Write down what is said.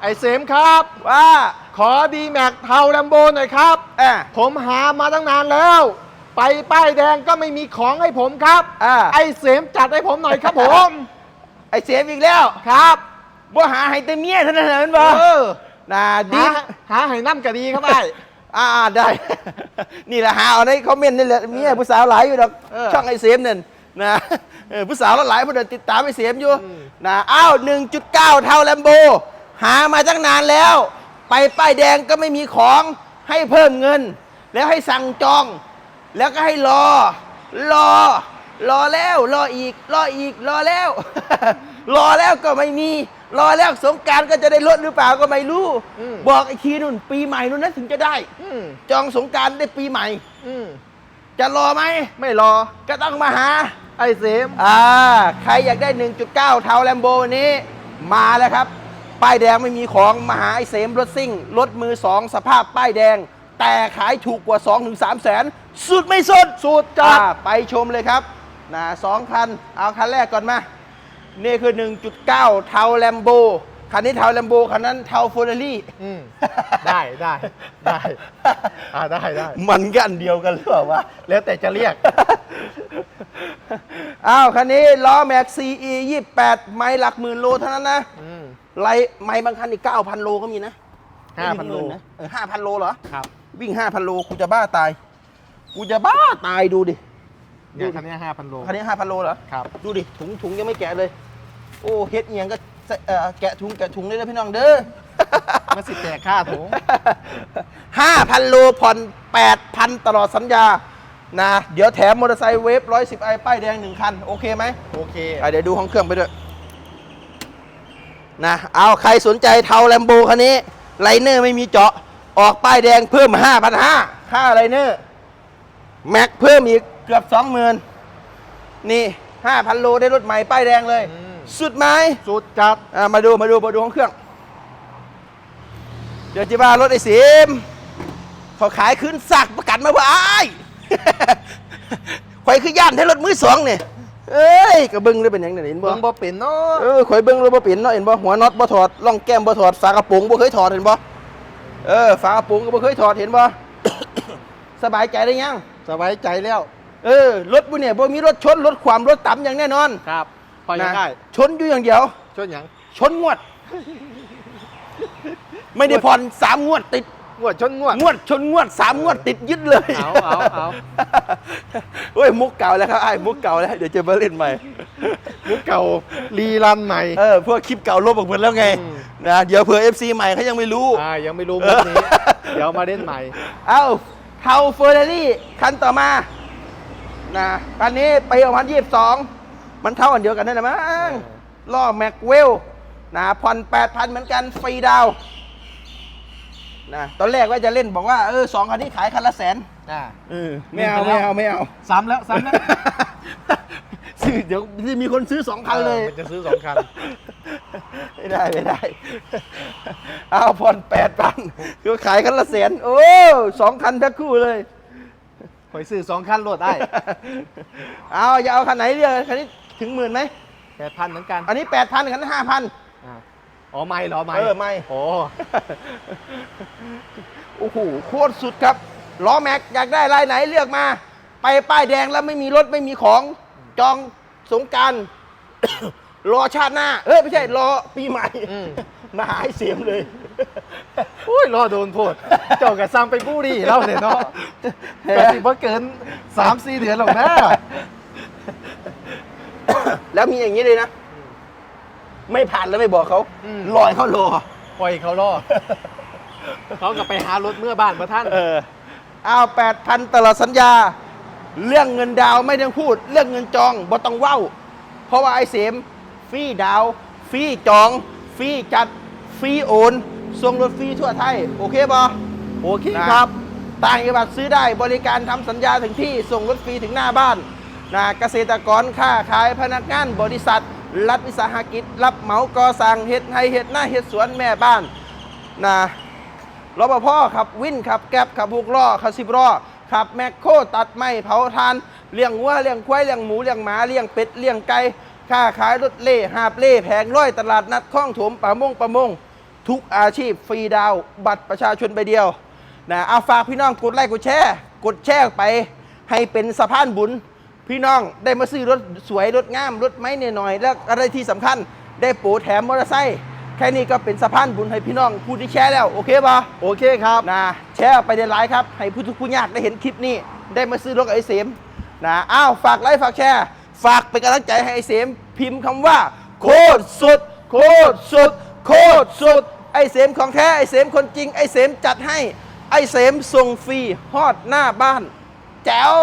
ไอเสมครับ ว่าขอดีแม็กเทาแลมโบหน่อยครับ อะผมหามาตั้งนานแล้ว ไปป้ายแดงก็ไม่มีของให้ผมครับ อ่าไอเสมจัดให้ผมหน่อยครับผม ไอเสียมอีกแล้วครับบ่หาให้แต่เมียเท่านั้นแหละแมันบ่เออน่าดีหาหาให้น้ำกะดีครับไอ้ อ่าได้ นี่แหละหาเอาในคอมเมนต์นี่แหละเมียผู้สาวหลายอยู่ดอกเออช่องไอเสียมนั่นนะเออผู้สาวหลายผู้เดินติดตามไอเสียมอยู่อืมนะอ้าว1.9 เท่าแลมโบ หามาตั้งนานแล้ว ไปป้ายแดงก็ไม่มีของให้เพิ่มเงิน แล้วให้สั่งจอง แล้วก็ให้รอ รอ รอแล้ว รออีก รออีก รอแล้ว รอแล้วก็ไม่มี รอแล้วสงกรารก็จะได้ลดหรือเปล่าก็ไม่รู้ อืม บอกไอ้ทีนุ่น ปีใหม่นู่นนะถึงจะได้ อืมจองสงกรารได้ปีใหม่ อืมจะรอไหม ไม่รอ ก็ต้องมาหา ไอเสม อ่า ใครอยากได้ 1.9 เทาแลมโบวันนี้ มาแล้วครับ ป้ายแดงไม่มีของมาหาไอ้เสมรถซิ่ง รถมือ2สภาพป้ายแดง แต่ขายถูกกว่า 2-3แสน สุดไม่สุด สุดจัดอ่าไปชมเลยครับนะสองคัน เอาคันแรกก่อนมา นี่คือ 1.9 เทาแลมโบ คันนี้เทาแลมโบ คันนั้นเทาเฟอร์รารี่อืมได้ได้ได้อ่าได้ได้ มันกันเดียวกันหรือเปล่าวะ แล้วแต่จะเรียก อ้าว คันนี้ล้อแม็กซีอี28 ไม้หลักหมื่นโลเท่านั้นนะอืม ไลไม้บางคันอีก9,000โลก็มีนะ5,000โลนะเออ5,000โลเหรอครับ วิ่ง5,000โลกูจะบ้าตาย กูจะบ้าตายดูดิเนี่ยคันนี้ห้าพันโลคันนี้5,000โลเหรอครับดูดิถุงถุงยังไม่แกะเลย โอ้เฮ็ดเอียงก็ใส่เอ่อแกะถุงแกะถุงเลยนะพี่น้องเด้อมันสิแตกค่าถุงห้าพันโลผ่อนแปดพันตลอดสัญญานะเดี๋ยวแถมมอเตอร์ไซค์เวฟร้อยสิบไอป้ายแดงหนึ่งคัน โอเคไหมโอเคอะเดี๋ยวดูห้องเครื่องไปด้วย นะเอาใครสนใจเทาแลมโบคันนี้ไลเนอร์ไม่มีเจาะออกป้ายแดงเพิ่ม 5,500ค่าไลเนอร์แม็กเพิ่มอีกเกือบ 20,000 นี่ 5,000 โลได้รถใหม่ป้ายแดงเลย อืม สุดไหมสุดจัดอะมาดูมาดูมาดูห้องเครื่อง เดี๋ยวจิบ้ารถไอ้สิมเขาขายคืนสักประกันมาว่าไอ้าย ข่อยคือย่านให้รถมือสองเนี่ย เอ้ยกระบึงเลยเป็นอย่างนั้นเห็นบ่เบิ่งบ่เป็นเนาะเออข่อยเบิ่งรถบ่เปลี่ยนเนาะเห็นบ่หัวน็อตบ่ถอดล่องแก้มบ่ถอดฝากระโปรงบ่เคยถอดเห็นบ่เออฝากระโปรงก็บ่เคยถอดเห็นบ่ สบายใจได้ยัง สบายใจแล้วเออรถบุเนี่ยบ่มีรถชนรถความรถต่ำอย่างแน่นอนครับพอยังนะได้ชนอยู่อย่างเดียว ช่วยหยังชนงวด ไม่ได้ผ่อนสามงวดติด งวดชนงวด งวดชนงวดสามงวดติดยึดเลยเอาเอาเอา เฮ้ยมุกเก่าแล้วครับไอ้มุกเก่าแล้วเดี๋ยวจะมาเล่นใหม่ มุกเก่ารีรันใหม่ เออพวกคลิปเก่าลบออกหมดแล้วไงอืม นะเดี๋ยวเผื่อ FC ใหม่เขายังไม่รู้ อ่ายังไม่รู้มุกนี้ เดี๋ยวมาเล่นใหม่ เอ้าเทาเฟอร์รารี่คันต่อมา นะคันนี้ปีประมาณยี่สิบสองมันเท่ากันเดียวกันนั่นแหละมั้งเออล้อแม็กเวล นะผ่อนแปดพันเหมือนกันฟรีดาวน์ นะตอนแรกว่าจะเล่นบอกว่าเออสองคันนี้ขายคันละแสนอ่า เออไม่เอาไม่เอาไม่เอา ซ้ำแล้วซ้ำแล้วซื้อเดี๋ยวจะมีคนซื้อสองคันเลยออมันจะซื้อสองคัน ไม่ได้ไม่ได้ เอาผ่อนแปดพันก็ขายคันละแสนโอ้สองคันทั้งคู่เลยข่อยซื้อสองคันโหลดได้ เอาอย่าเอาคันไหนเรียกคันนี้ถึงหมื่นไหมแปดพันเหมือนกัน อันนี้แปดพันคันนั้นห้าพัน อ่าอ๋อไม่เหรอไม่เออไม่โอ้ โอ้โหโคตรสุดครับล้อแม็กอยากได้ลายไหนเลือกมา ไปป้ายแดงแล้วไม่มีรถไม่มีของจองสงกราร รอชาติหน้า เอ้ยไม่ใช่รอปีใหม่อืม มาหาให้เสียมเลย โอ้ยรอโดนโพดเจ้ากระซังไปบู้ดีแล้วเนี่ยเนาะกระสิบ่เกินสามสี่เดือนหรอกนะแล้วมีอย่างนี้เลยนะ ไม่ผ่านแล้วไม่บอกเขาอืม ลอยเขารอปล่อยเขารอเขาก็ไปหารถเมื่อบ้านมาท่าน เออเอาแปดพันตลอดสัญญา เรื่องเงินดาวน์ไม่ต้องพูด เรื่องเงินจองบ่ต้องเว้า เพราะว่าไอ้เสมฟรีดาวน์ฟรีจองฟรีจัดฟรีโอนส่งรถฟรีทั่วไทย โอเคบอโอเคนะครับ ต่างจังหวัดซื้อได้บริการทำสัญญาถึงที่ส่งรถฟรีถึงหน้าบ้านนะเกษตรกรค้าขายพนักงานบริษัท รัฐวิสาหกิจ รับเหมาก่อสร้างเฮ็ดให้เฮ็ดหน้าเฮ็ดสวนแม่บ้านนะรปภขับวินขับแก๊บขับหกล้อขับสิบล้อขับแมคโครตัดไม้เผาทานเลี้ยงวัวเลี้ยงควายเลี้ยงหมูเลี้ยงหมาเลี้ยงเป็ดเลี้ยงไก่ค้าขายรถเล่หาบเล่แผงร้อยตลาดนัดคลองถมป่ามงประมง ทุกอาชีพฟรีดาว บัตรประชาชนใบเดียวนะเอาฝากพี่น้องกดไลค์กดแชร์ กดแชร์ไปให้เป็นสะพานบุญ พี่น้องได้มาซื้อรถสวยรถงามรถไม้เนี่ยหน่อยๆแล้วอะไรที่สำคัญได้โปรแถมมอเตอร์ไซค์แค่นี้ก็เป็นสะพานบุญให้พี่น้องผู้ที่แชร์แล้วโอเคปะโอเคครับนะแชร์ไปในไลน์ครับ ให้ผู้ทุกผู้ยากได้เห็นคลิปนี้ ได้มาซื้อรถกับไอเสมนะอ้าวฝากไลค์ฝากแชร์ ฝากเป็นกำลังใจให้ไอเสมพิมพ์คำว่า โคตรสุด โคตรสุด โคตรสุด ไอเสมของแท้ไอเสมคนจริงไอเสมจัดให้ไอเสมส่งฟรีฮอดหน้าบ้าน แจ๋ว